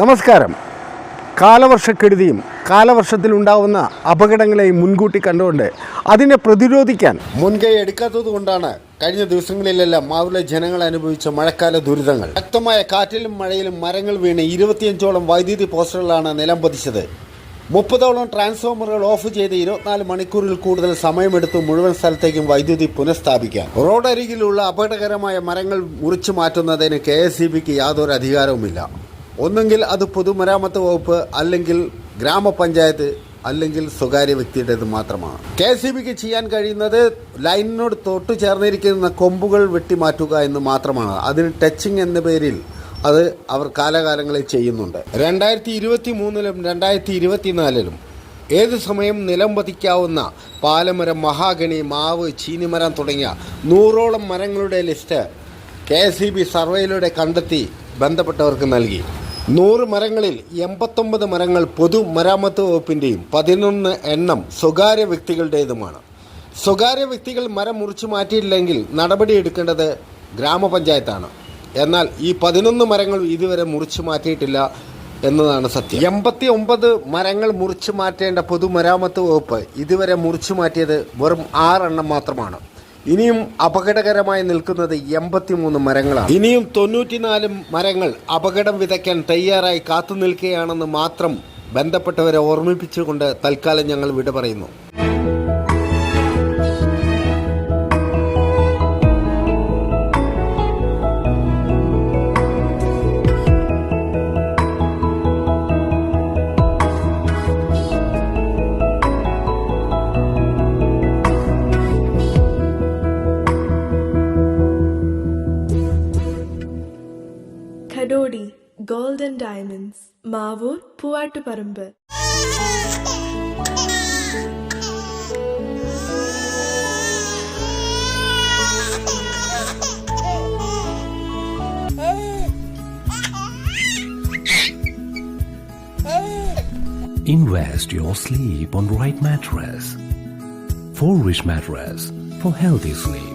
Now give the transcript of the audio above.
നമസ്കാരം. കാലവർഷക്കെടുതിയും കാലവർഷത്തിലുണ്ടാവുന്ന അപകടങ്ങളെയും മുൻകൂട്ടി കണ്ടുകൊണ്ട് അതിനെ പ്രതിരോധിക്കാൻ മുൻകൈ എടുക്കാത്തത് കൊണ്ടാണ് കഴിഞ്ഞ ദിവസങ്ങളിലെല്ലാം മാവിലെ ജനങ്ങൾ അനുഭവിച്ച മഴക്കാല ദുരിതങ്ങൾ. ശക്തമായ കാറ്റിലും മഴയിലും മരങ്ങൾ വീണ് ഇരുപത്തിയഞ്ചോളം വൈദ്യുതി പോസ്റ്ററുകളാണ് നിലം പതിച്ചത്. മുപ്പതോളം ട്രാൻസ്ഫോമറുകൾ ഓഫ് ചെയ്ത് ഇരുപത്തിനാല് മണിക്കൂറിൽ കൂടുതൽ സമയമെടുത്ത് മുഴുവൻ സ്ഥലത്തേക്കും വൈദ്യുതി പുനഃസ്ഥാപിക്കാൻ റോഡരികിലുള്ള അപകടകരമായ മരങ്ങൾ മുറിച്ചു മാറ്റുന്നതിന് കെ യാതൊരു അധികാരവുമില്ല. ഒന്നെങ്കിൽ അത് പൊതുമരാമത്ത് വകുപ്പ് അല്ലെങ്കിൽ ഗ്രാമപഞ്ചായത്ത് അല്ലെങ്കിൽ സ്വകാര്യ വ്യക്തിയുടേത് മാത്രമാണ്. കെ സി ബിക്ക് ചെയ്യാൻ കഴിയുന്നത് ലൈനിനോട് തൊട്ടു ചേർന്നിരിക്കുന്ന കൊമ്പുകൾ വെട്ടിമാറ്റുക എന്ന് മാത്രമാണ്. അതിന് ടച്ചിങ് എന്ന പേരിൽ അത് അവർ കാലകാലങ്ങളിൽ ചെയ്യുന്നുണ്ട്. രണ്ടായിരത്തി ഇരുപത്തി മൂന്നിലും രണ്ടായിരത്തി ഇരുപത്തിനാലിലും ഏത് സമയം നിലം പതിക്കാവുന്ന പാലമരം മഹാഗണി മാവ് ചീനിമരം തുടങ്ങിയ നൂറോളം മരങ്ങളുടെ ലിസ്റ്റ് കെ എസ് സർവേയിലൂടെ കണ്ടെത്തി ബന്ധപ്പെട്ടവർക്ക് നൽകി. നൂറ് മരങ്ങളിൽ എൺപത്തൊമ്പത് മരങ്ങൾ പൊതുമരാമത്ത് വകുപ്പിന്റെയും പതിനൊന്ന് എണ്ണം സ്വകാര്യ വ്യക്തികളുടേതുമാണ്. സ്വകാര്യ വ്യക്തികൾ മരം മുറിച്ചു മാറ്റിയില്ലെങ്കിൽ നടപടിയെടുക്കേണ്ടത് ഗ്രാമപഞ്ചായത്താണ്. എന്നാൽ ഈ പതിനൊന്ന് മരങ്ങൾ ഇതുവരെ മുറിച്ചു മാറ്റിയിട്ടില്ല എന്നതാണ് സത്യം. എൺപത്തി ഒമ്പത് മരങ്ങൾ മുറിച്ചു മാറ്റേണ്ട പൊതുമരാമത്ത് വകുപ്പ് ഇതുവരെ മുറിച്ചു മാറ്റിയത് വെറും ആറെണ്ണം മാത്രമാണ്. ഇനിയും അപകടകരമായി നിൽക്കുന്നത് എൺപത്തിമൂന്ന് മരങ്ങളാണ്. ഇനിയും തൊണ്ണൂറ്റിനാല് മരങ്ങൾ അപകടം വിതയ്ക്കാൻ തയ്യാറായി കാത്തു നിൽക്കുകയാണെന്ന് മാത്രം ബന്ധപ്പെട്ടവരെ ഓർമ്മിപ്പിച്ചുകൊണ്ട് തൽക്കാലം ഞങ്ങൾ വിട പറയുന്നു. Kadodi gold and diamonds Mavoor Poovattuparamba Invest your sleep on right mattress. Four Rich Mattress for healthy sleep.